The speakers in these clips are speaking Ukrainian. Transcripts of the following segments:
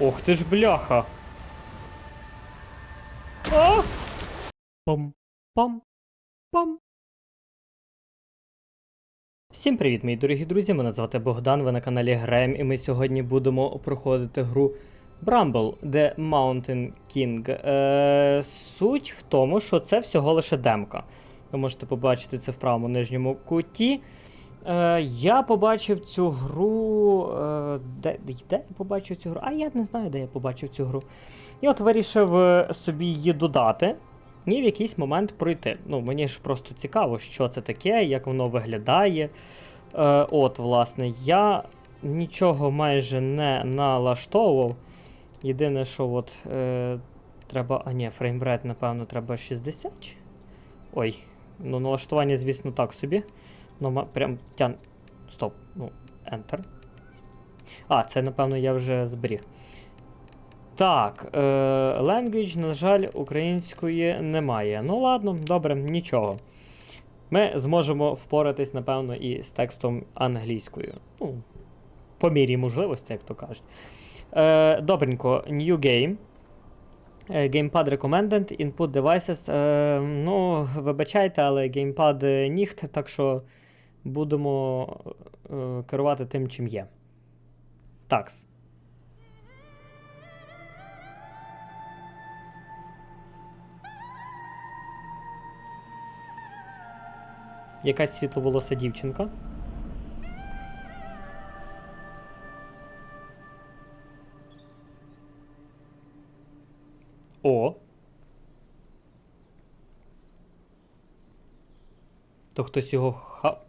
Ох ти ж бляха. А! Пам, пам, пам. Всім привіт, мої дорогі друзі! Мене звати Богдан, ви на каналі Грем, і ми сьогодні будемо проходити гру Bramble The Mountain King. Е, суть в тому, що це всього лише демка. Ви можете побачити це в правому нижньому куті. Е, я побачив цю гру. Е, де, де я побачив цю гру? А я не знаю, де я побачив цю гру. І от вирішив е, собі її додати і в якийсь момент пройти. Ну, мені ж просто цікаво, що це таке, як воно виглядає. Е, от, власне, я нічого майже не налаштовував. Єдине, що от е, треба. А ні, фреймрейт, напевно, треба 60. Ой, ну налаштування, звісно, так собі. Ну, прям тян. Стоп. Ну, Enter. А, це, напевно, я вже зберіг. Так, е, language, на жаль, української немає. Ну ладно, добре, нічого. Ми зможемо впоратись, напевно, і з текстом англійською. Ну, по мірі можливості, як то кажуть. Е, добренько, new game. Е, Gamepad recommended, input devices. Е, ну, вибачайте, але геймпад ніхт, так що будемо е, керувати тим, чим є. Такс. Якась світловолоса дівчинка. О. То хтось його ха.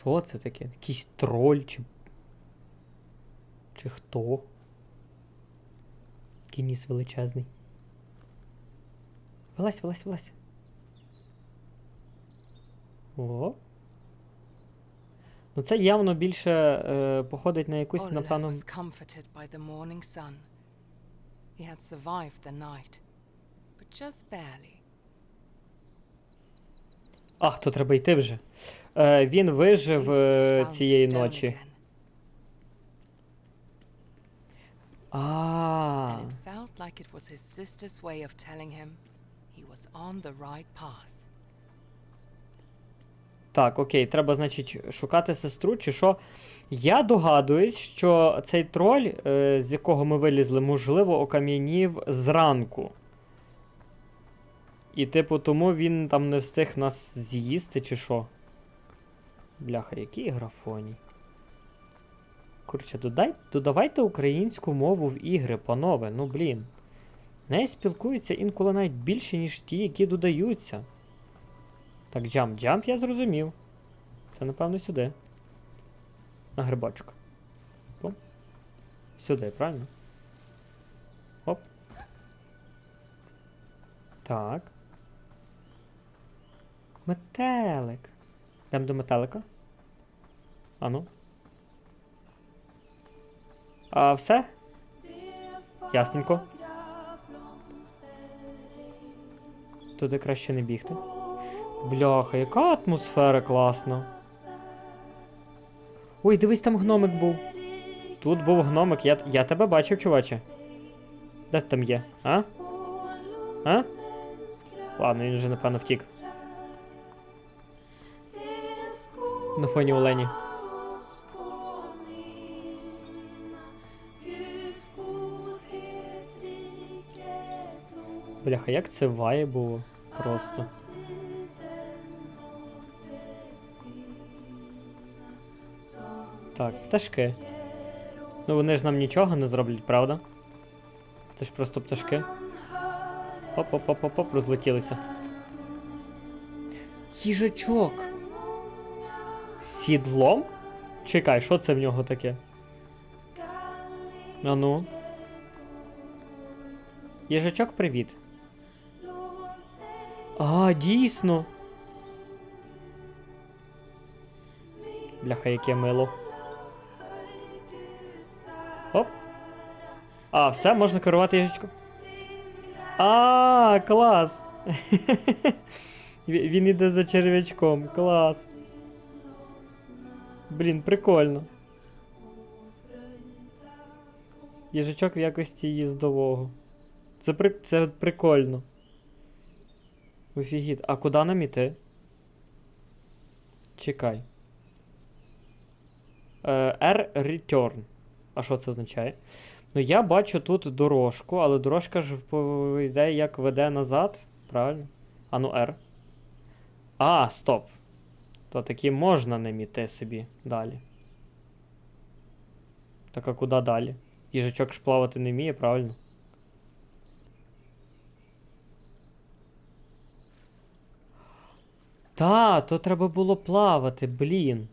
Що це таке? Якийсь троль чи. Чи хто? Який ніс величезний. Вилазь, вилазь, вилазь. О. Ну це явно більше е, походить на якусь, напевно. He had survived the night, but just barely. А, то треба йти вже. Е, він вижив е, цієї ночі. А. and it felt like it was his sister's way of telling him he was on the right path. Так, окей, треба, значить, шукати сестру, чи що. Я догадуюсь, що цей троль, е, з якого ми вилізли, можливо, окам'янів зранку. І, типу, тому він там не встиг нас з'їсти, чи що. Бляха, який графоній. Коротше, додавайте українську мову в ігри, панове, ну блін. Неї спілкуються інколи навіть більше, ніж ті, які додаються. Так, джамп, джамп, я зрозумів. Це, напевно, сюди. На грибочок. Оп. Сюди, правильно? Оп. Так. Метелик. Йдемо до метелика. Ану. А все? Ясненько. Туди краще не бігти. Бляха, яка атмосфера класна. Ой, дивись, там гномик був. Тут був гномик, я, я тебе бачив, чуваче. Де ти там є? А? А? Ладно, він вже, напевно, втік. На фоні Олені. Бляха, як це ває було просто. Так, пташки. Ну вони ж нам нічого не зроблять, правда? Це ж просто пташки. Оп-оп-оп-оп, розлетілися. Їжачок. Сідлом? Чекай, що це в нього таке? А ну. Їжачок, привіт. А, дійсно. Бляха, яке мило. Оп. А, все, можна керувати їжачком. А, клас. Він іде за черв'ячком. Клас. Блін, прикольно. Їжачок в якості їздового. Це, при... це прикольно. Офігіт. А куди нам іти? Чекай. Е, R Return. А що це означає? Ну, я бачу тут дорожку, але дорожка ж ідеї як веде назад. Правильно? А ну R. А, стоп. То таки можна ним іти собі далі. Так а куди далі? Їжачок ж плавати не вміє, правильно? Та, то треба було плавати, блін.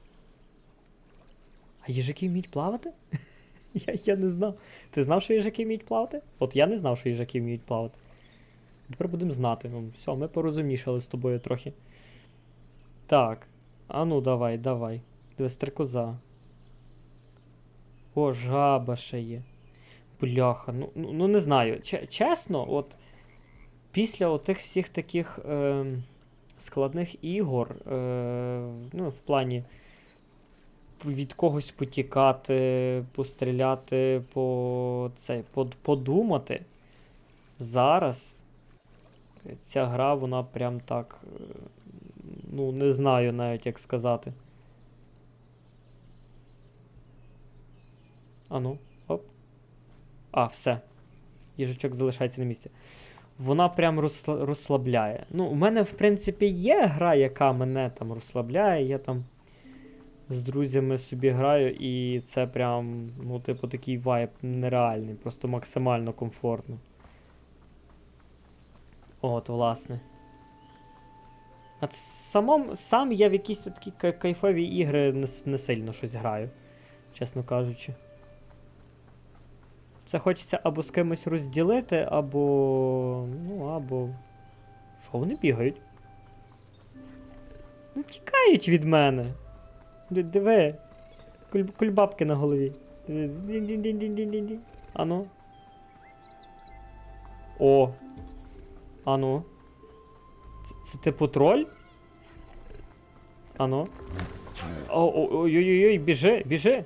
А їжаки вміють плавати? я, я не знав. Ти знав, що їжаки вміють плавати? От я не знав, що їжаки вміють плавати. Тепер будемо знати. Ну, все, ми порозумішали з тобою трохи. Так. А ну давай, давай. Диви, стрекоза. О, жаба ще є. Бляха, ну, ну, ну не знаю. Ч- чесно, от після отих всіх таких е, складних ігор, е, ну, в плані від когось потікати, постріляти, по, це, под, подумати. Зараз ця гра, вона прям так. е, Ну, не знаю навіть, як сказати. Ану, оп. А, все. Їжачок залишається на місці. Вона прям розслабляє. Ну, у мене, в принципі, є гра, яка мене там розслабляє. Я там з друзями собі граю, і це прям, ну, типу, такий вайб нереальний, просто максимально комфортно. От, власне. А самом, сам я в якісь такі кайфові ігри не, не сильно щось граю, чесно кажучи. Це хочеться або з кимось розділити, або. Ну, або. Що вони бігають? Ну, тікають від мене. Диви. Куль- Кульбабки на голові. Ану. О. Ану. Це, типу троль? Ану. О, о, ой-ой-ой, біжи, біжи.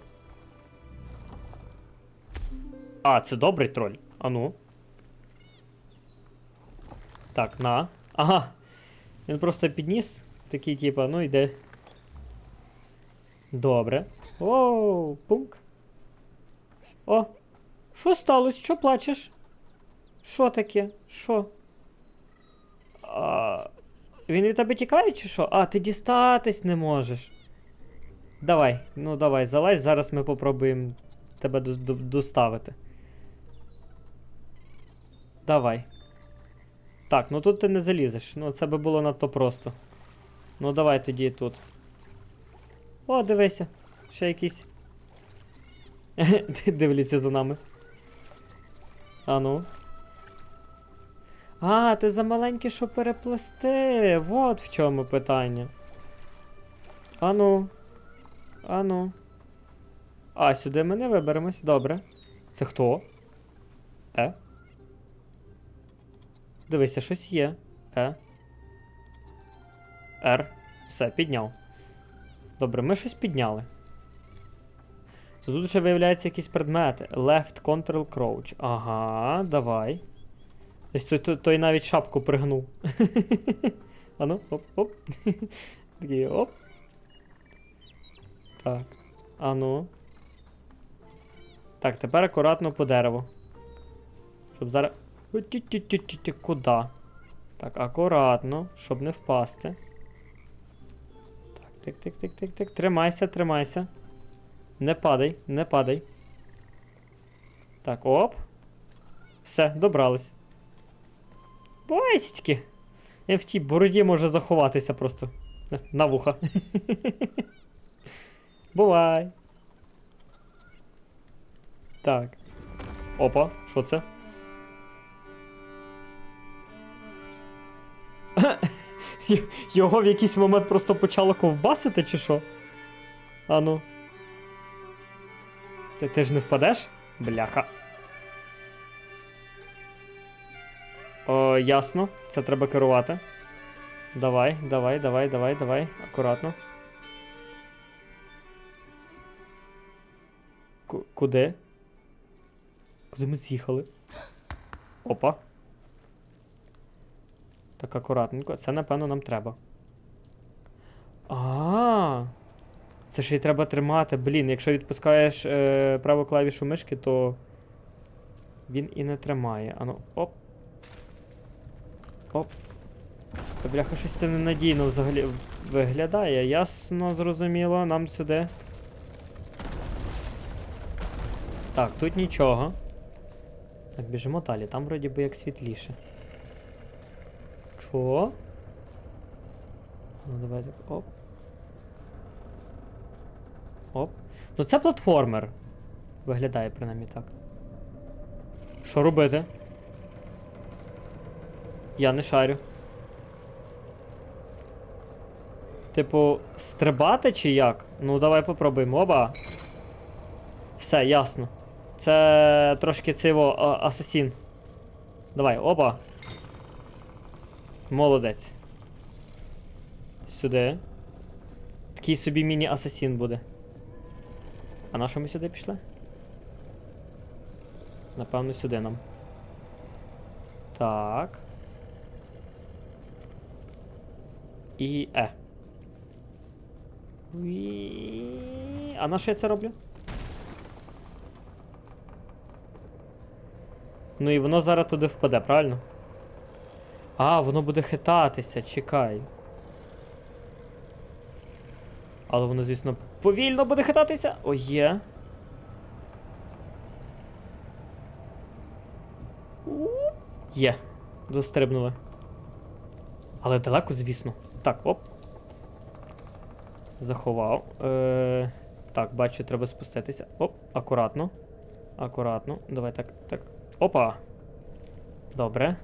А, це добрий троль. Ану. Так, на. Ага. Він просто підніс. Такий, типа, ну йде. Добре. Оу, пунк. О. Що сталося? Що плачеш? Що таке? Що? А, він від тебе тікає чи що? А, ти дістатись не можеш. Давай, ну давай, залазь, зараз ми попробуємо тебе до- до- доставити. Давай. Так, ну тут ти не залізеш. Ну це би було надто просто. Ну давай тоді тут. О, дивися. Ще якийсь. Дивляться за нами. А ну. А, ти за маленький, щоб переплести. Вот в чому питання. Ану. Ану. А, сюди ми не виберемось. Добре. Це хто? Е? Дивися, щось є. Е. Р. Все, підняв. Добре, ми щось підняли. Тут ще виявляються якісь предмети. Left control crouch. Ага, давай. Ось той, той, навіть шапку пригнув. Ану, оп, оп. Такий оп. Так. Ану. Так, тепер акуратно по дереву. Щоб зараз. Куди? Так, акуратно, щоб не впасти. Так, тик, тик, тик, тик, тик. Тримайся, тримайся. Не падай, не падай. Так, оп. Все, добрались. Басічки. Я в тій бороді може заховатися просто. На вуха. Бувай. Так. Опа, що це? Його в якийсь момент просто почало ковбасити, чи що? Ану. Ти, ти ж не впадеш? Бляха. О, ясно. Це треба керувати. Давай, давай, давай, давай, давай. Акуратно. Ку- куди? Куди ми з'їхали? Опа. Так акуратненько. Це, напевно, нам треба. А. Це ж і треба тримати. Блін, якщо відпускаєш е, праву клавішу мишки, то він і не тримає. Ану, оп. Оп. Та бляха, щось це ненадійно взагалі виглядає. Ясно, зрозуміло, нам сюди. Так, тут нічого. Так, біжимо далі, там вроді би як світліше. Чо? Ну, давай так. Оп. Оп. Ну це платформер. Виглядає принаймні так. Що робити? Я не шарю. Типу, стрибати чи як? Ну, давай попробуємо. Оба. Все, ясно. Це трошки циво а, асасін. Давай, оба. Молодець. Сюди. Такий собі міні-асасін буде. А на що ми сюди пішли? Напевно, сюди нам. Так. І Е. А на що я це роблю? Ну і воно зараз туди впаде, правильно? А, воно буде хитатися, чекай. Але воно, звісно, повільно буде хитатися. О, є. Є. Дострибнули. Але далеко, звісно. Так, оп. Заховав. Е, так, бачу, треба спуститися. Оп, акуратно. Акуратно. Давай так, так. Опа. Добре.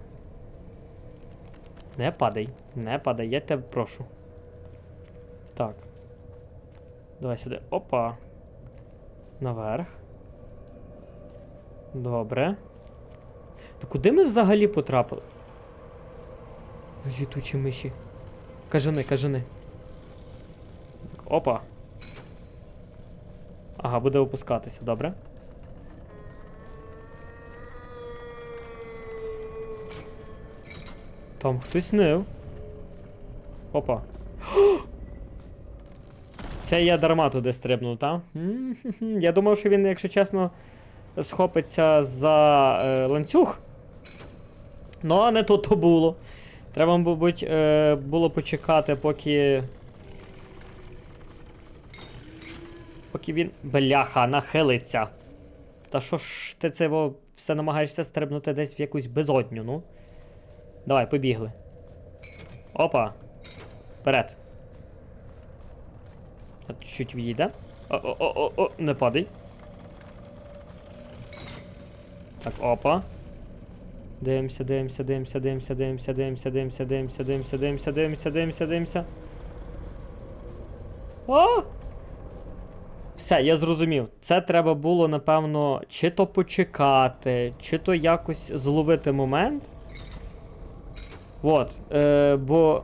Не падай. Не падай, я тебе прошу. Так. Давай сюди. Опа. Наверх. Добре. То куди ми взагалі потрапили? Літучі миші. Кажани, кажани. Опа. Ага, буде опускатися, добре. Там хтось нив. Опа. Це я дарма туди стрибнув, та? Я думав, що він, якщо чесно, схопиться за е, ланцюг. Ну, а не то то було. Треба, мабуть, е, було почекати, поки. Поки він. Бляха, нахилиться. Та що ж ти це його все намагаєшся стрибнути десь в якусь безодню, ну? Давай, побігли. Опа. Вперед. Чуть відійде. О-о-о-о, не падай. Так, опа. Дивимося, дивимося, дивимося, дивимося, дивимося, дивимося, дивимося, дивимося, дивимося, дивимося, дивимося, дивимося, дивимося. О! Все, я зрозумів. Це треба було, напевно, чи то почекати, чи то якось зловити момент. От. Е, бо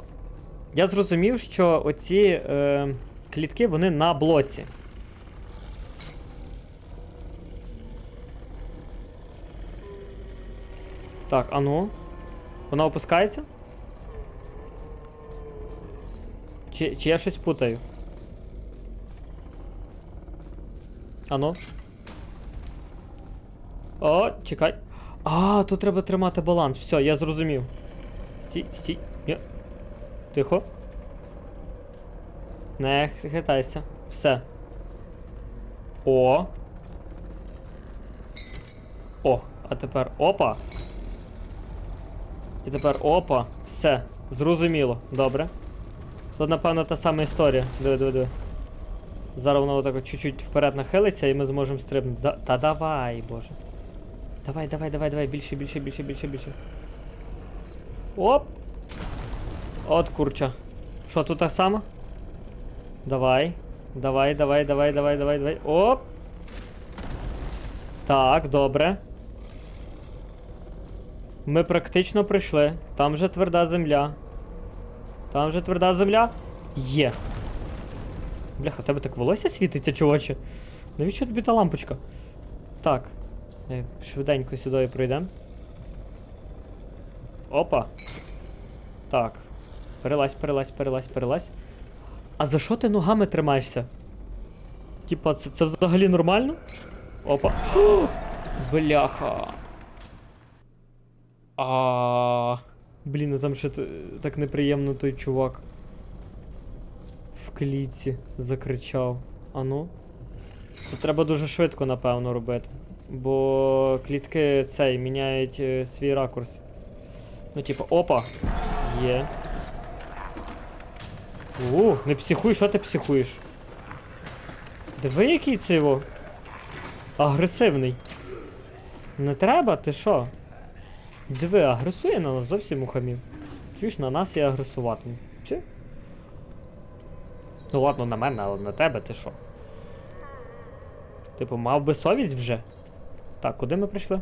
я зрозумів, що оці е, клітки вони на блоці. Так, а ну. Вона опускається? Чи, чи я щось путаю? Ану. О, чекай. А, тут треба тримати баланс. Все, я зрозумів. Стій, стій. Тихо. Не хитайся. Все. О. О, а тепер опа. І тепер опа. Все. Зрозуміло. Добре. Тут, напевно, та сама історія. Диви, диви, диви. Зараз воно отак от чуть-чуть вперед нахилиться і ми зможемо стрибнути. Да, та давай, боже. Давай, давай, давай, давай, більше, більше, більше, більше, більше. Оп! От курча. Що, тут так само? Давай. Давай, давай, давай, давай, давай, давай. Оп! Так, добре. Ми практично прийшли. Там вже тверда земля. Там вже тверда земля. Є. Бляха, у тебе так волосся світиться, чуваче. Навіщо тобі та лампочка? Так. Е, Швиденько сюди пройдемо. Опа. Так. Перелазь, перелазь, перелазь, перелазь. А за що ти ногами тримаєшся? Типа, це, це взагалі нормально? Опа. Бляха. А. Блін, ну там ще так неприємно той чувак. В клітці закричав. А ну. Це треба дуже швидко, напевно, робити. Бо клітки цей міняють е, свій ракурс. Ну, типу, опа. Є. У, не психуй, що ти психуєш? Диви, який це його. Агресивний. Не треба, ти що? Диви, агресує на нас зовсім ухамів. Чуєш, на нас і агресуватиме. Чи? Ну ладно, на мене, але на тебе ти що? Типу, мав би совість вже? Так, куди ми прийшли?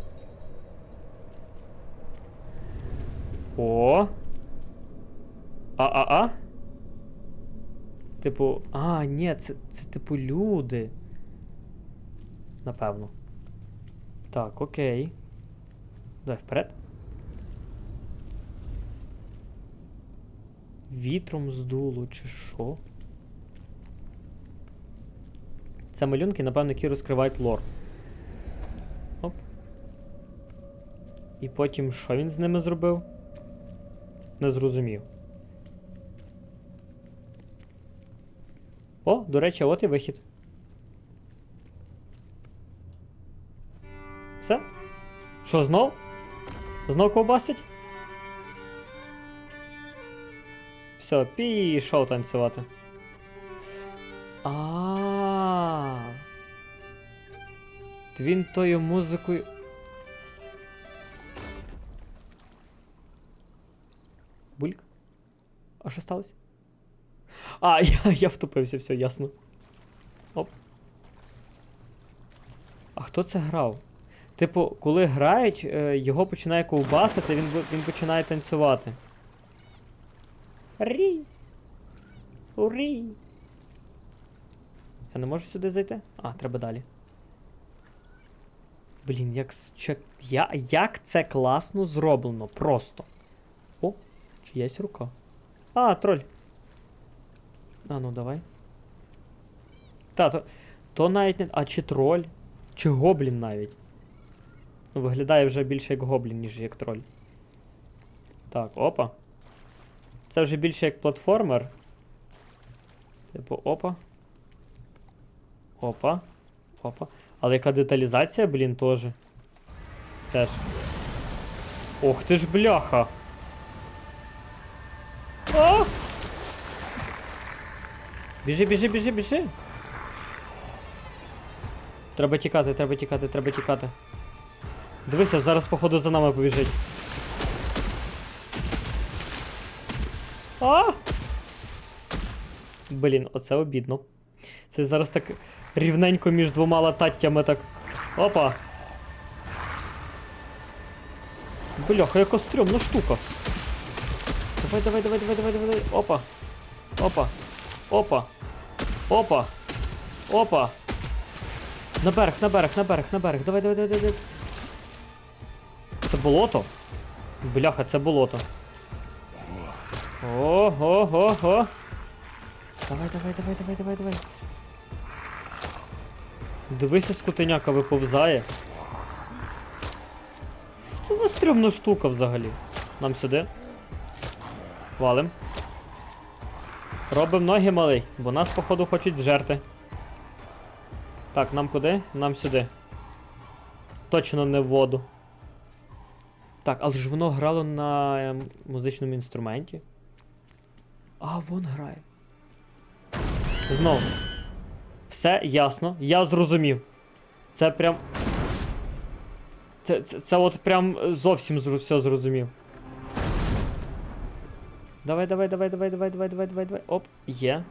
О. А-а-а? Типу. А, ні, це, це типу люди. Напевно. Так, окей. Давай вперед. Вітром здуло, чи що? Це малюнки, напевно, які розкривають лор. Оп. І потім що він з ними зробив? Не зрозумів. О, до речі, от і вихід. Все? Що, знов? Знов ковбасить? Все, пішов танцювати. А. Він тою музикою. Бульк? А що сталося? А, я, я втопився, все, ясно. Оп. А хто це грав? Типу, коли грають, е, його починає ковбасити, він, він починає танцювати. Рі. Урі. Я не можу сюди зайти? А, треба далі. Блін, як, я... як це класно зроблено, просто. О, чиясь рука. А, троль. А, ну давай. Та, то, то навіть не. А чи троль? Чи гоблін навіть? Ну, виглядає вже більше як гоблін, ніж як троль. Так, опа. Це вже більше як платформер. Типу, опа. Опа. Опа. Але яка деталізація, блін, теж. Теж. Ох ти ж бляха. А! Біжи, біжи, біжи, біжи. Треба тікати, треба тікати, треба тікати. Дивися, зараз, походу, за нами побіжить. Блін, оце обідно. Це зараз так рівненько між двома лататтями так. Опа. Бляха, яка стрьомна штука. Давай, давай, давай, давай, давай, давай. Опа. Опа. Опа. Опа. Опа. На берег, на берег, на берег, на берег. Давай, давай, давай, давай. Це болото? Бляха, це болото. Ого, го. Давай, давай, давай, давай, давай, давай. Дивися, скотиняка виповзає. Що це за стрьомна штука взагалі? Нам сюди. Валим. Робимо ноги малий, бо нас, походу, хочуть зжерти. Так, нам куди? Нам сюди. Точно не в воду. Так, але ж воно грало на ем, музичному інструменті. А, вон грає. Знов. Все ясно, я зрозумів. Це прям. Це, це, це от прям зовсім зру- все зрозумів. Давай, давай, давай, давай, давай, давай, давай, давай, давай. Оп, є.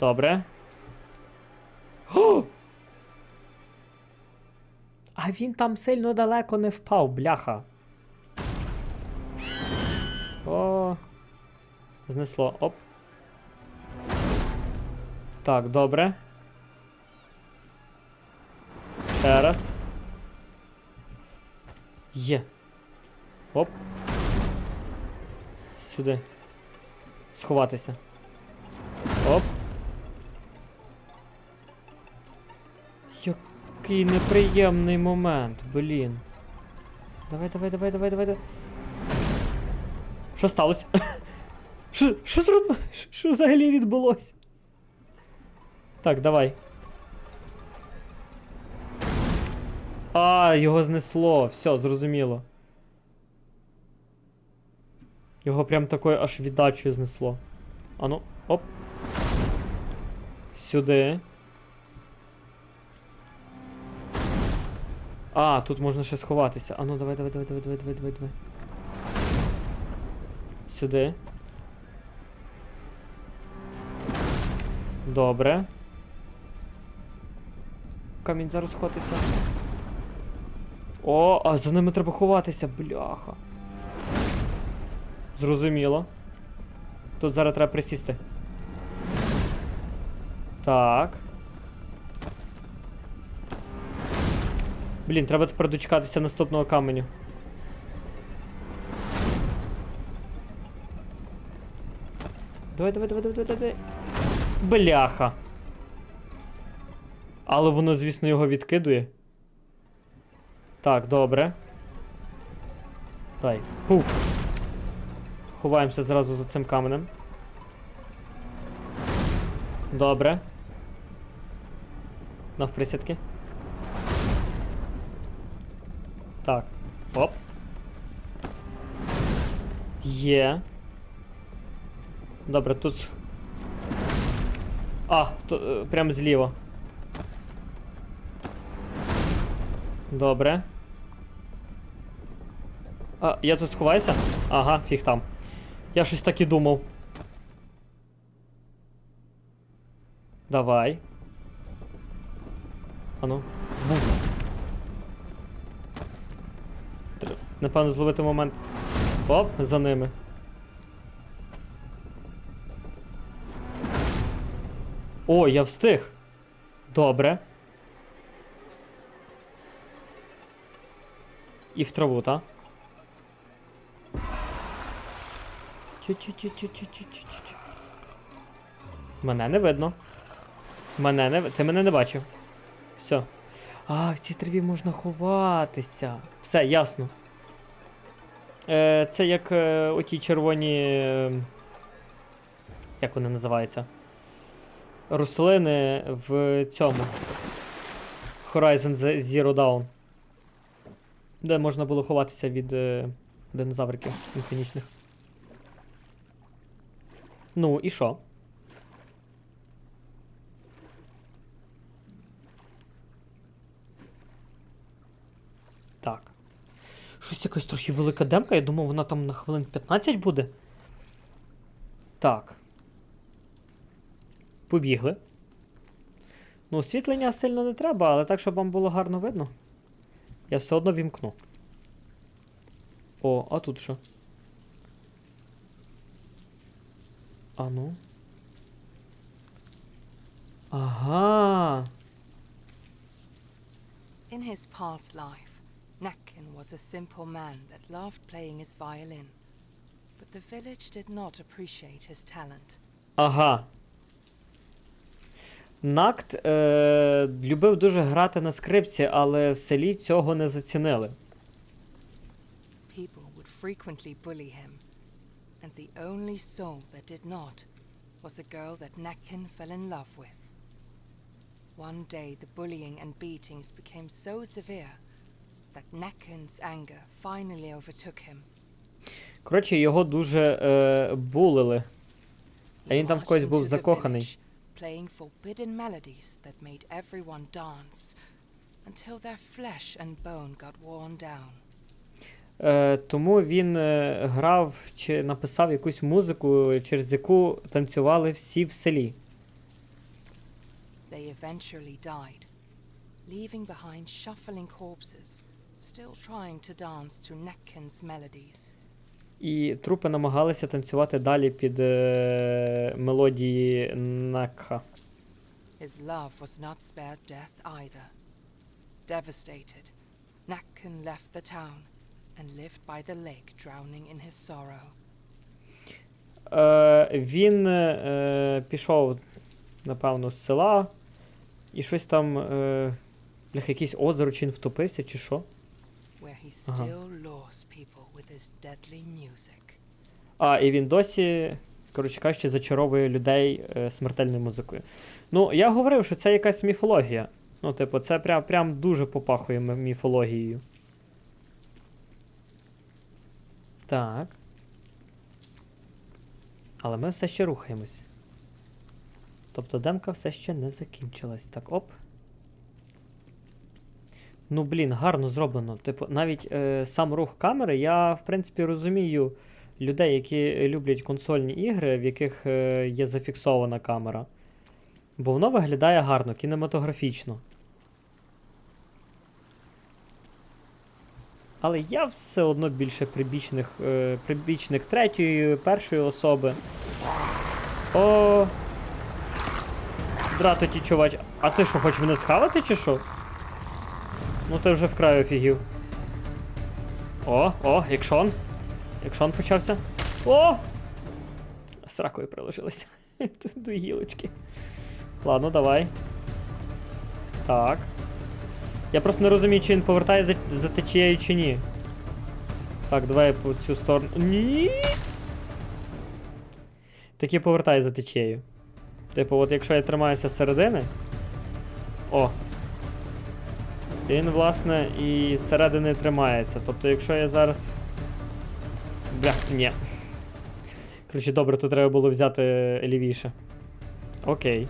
Добре. О! А він там сильно далеко не впав, бляха. О. Знесло. Оп. Так, добре. Ще раз. Є. Оп. Сюди. Сховатися. Оп. Який неприємний момент, блін. Давай, давай, давай, давай, давай, давай. Що сталося? Що, що. Що взагалі відбулося? Так, давай. А, його знесло. Все, зрозуміло. Його прям такою аж віддачею знесло. Ану, оп. Сюди. А, тут можна ще сховатися. Ану, давай, давай, давай, давай, давай, давай, давай, давай. Сюди. Добре. Камінь зараз схватиться. О, а за ними треба ховатися, бляха. Зрозуміло. Тут зараз треба присісти. Так. Блін, треба тепер дочекатися наступного каменю. Давай, давай, давай, давай, давай, давай. Бляха. Але воно, звісно, його відкидує. Так, добре. Дай. Пуф. Ховаємося зразу за цим каменем. Добре. Навприсядки. Так. Оп. Є. Добре, тут. А, то, е, прям зліва. Добре. А, я тут сховаюся? Ага, фіг там. Я щось так і думав. Давай. Ану. Бум. Тр- Напевно, зловити момент. Оп, за ними. О, я встиг. Добре. І в траву, та? Мене не видно. Мене не Ти мене не бачив. Все. А, в цій траві можна ховатися. Все, ясно. Е, це як е, оті червоні. е, Як вони називаються? Рослини в цьому. Horizon Zero Dawn. Де можна було ховатися від е, динозавриків механічних. Ну, і що? Так. Щось якась трохи велика демка, я думав, вона там на хвилин 15 буде. Так. Побігли. Ну, освітлення сильно не треба, але так, щоб вам було гарно видно. Я все одно вімкну. О, а тут що? А ну. Ага. In his past life, Nakken was a simple man that loved playing his violin. But the village did not appreciate his talent. Ага. Накт е, любив дуже грати на скрипці, але в селі цього не зацінили. People would frequently bully him, and the only soul that did not was a girl that Nakken fell in love with. One day, the bullying and beatings became so severe that Nakken's anger finally overtook him. Коротше, його дуже е, булили. А він там в когось був закоханий. Playing forbidden melodies that made everyone dance until their flesh and bone got worn down. Е, тому він е, грав чи написав якусь музику, через яку танцювали всі в селі. They eventually died, leaving behind shuffling corpses, still trying to dance to Nekken's melodies. І трупи намагалися танцювати далі під е, мелодії Накха. His love was not spared death either. Devastated, Nakken left the town and lived by the lake, drowning in his sorrow. Е, він е, пішов, напевно, з села і щось там. Е, якийсь озеро чи він втопився, чи що. where he Uh-huh. still lures people А, і він досі, коротше кажучи, зачаровує людей е, смертельною музикою. Ну, я говорив, що це якась міфологія. Ну, типу, це прям, прям дуже попахує міфологією. Так. Але ми все ще рухаємось. Тобто демка все ще не закінчилась. Так, оп. Ну, блін, гарно зроблено. Типу, навіть е, сам рух камери, я, в принципі, розумію людей, які люблять консольні ігри, в яких е, є зафіксована камера. Бо воно виглядає гарно, кінематографічно. Але я все одно більше прибічник, е, прибічник третьої, першої особи. О. Дратоті, чувач. А ти що, хочеш мене схавати чи що? Ну ти вже вкрай офігів. О, о, якшон. Якшон почався. О! З ракою приложилися. Тут до гілочки. Ладно, давай. Так. Я просто не розумію, чи він повертає за, за течією чи ні. Так, давай по цю сторону. Ні. Таки повертає за течією. Типу, от якщо я тримаюся середини. О. То він, власне, і зсередини тримається. Тобто, якщо я зараз. Бля, ні. Коротше, добре, тут треба було взяти лівіше. Окей.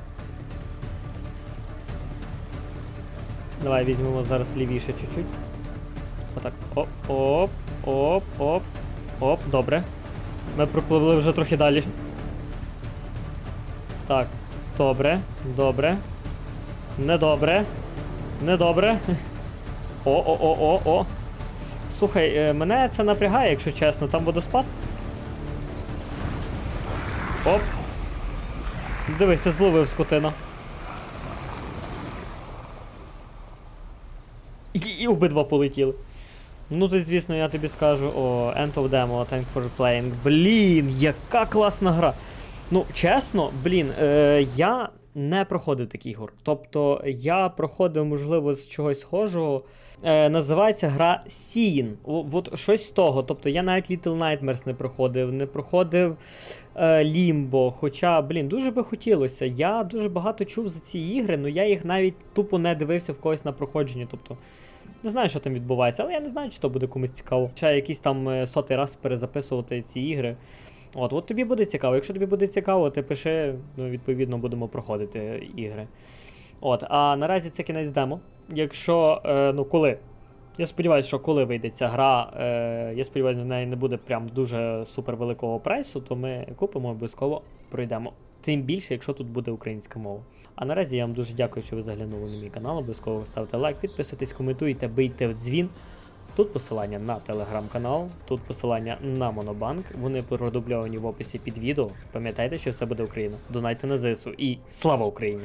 Давай візьмемо зараз лівіше чуть-чуть. Отак. Оп, оп, оп, оп, оп, добре. Ми пропливли вже трохи далі. Так, добре, добре. Недобре. Недобре. О-о-о-о-о. Слухай, е, мене це напрягає, якщо чесно, там водоспад. Оп. Дивися, зловив скотина. І, і обидва полетіли. Ну, ти, звісно, я тобі скажу, о, End of Demo, thank for playing. Блін, яка класна гра. Ну, чесно, блін, е, я не проходив таких ігор. Тобто я проходив, можливо, з чогось схожого. Е, називається гра Сіїн. От щось з того. Тобто я навіть Little Nightmares не проходив, не проходив е, Limbo. Хоча, блін, дуже би хотілося. Я дуже багато чув за ці ігри, але я їх навіть тупо не дивився в когось на проходженні. Тобто, не знаю, що там відбувається, але я не знаю, чи то буде комусь цікаво. Ще якийсь там е, сотий раз перезаписувати ці ігри. От, от тобі буде цікаво. Якщо тобі буде цікаво, ти пиши, ну, відповідно, будемо проходити ігри. От, а наразі це кінець демо. Якщо, е, ну коли. Я сподіваюся, що коли вийде ця гра, е, я сподіваюся, в неї не буде прям дуже супер великого прайсу, то ми купимо обов'язково пройдемо. Тим більше, якщо тут буде українська мова. А наразі я вам дуже дякую, що ви заглянули на мій канал. Обов'язково ставте лайк, підписуйтесь, коментуйте, бийте в дзвін. Тут посилання на телеграм-канал, тут посилання на Монобанк. Вони продубльовані в описі під відео. Пам'ятайте, що все буде Україна. Донайте на ЗСУ і слава Україні!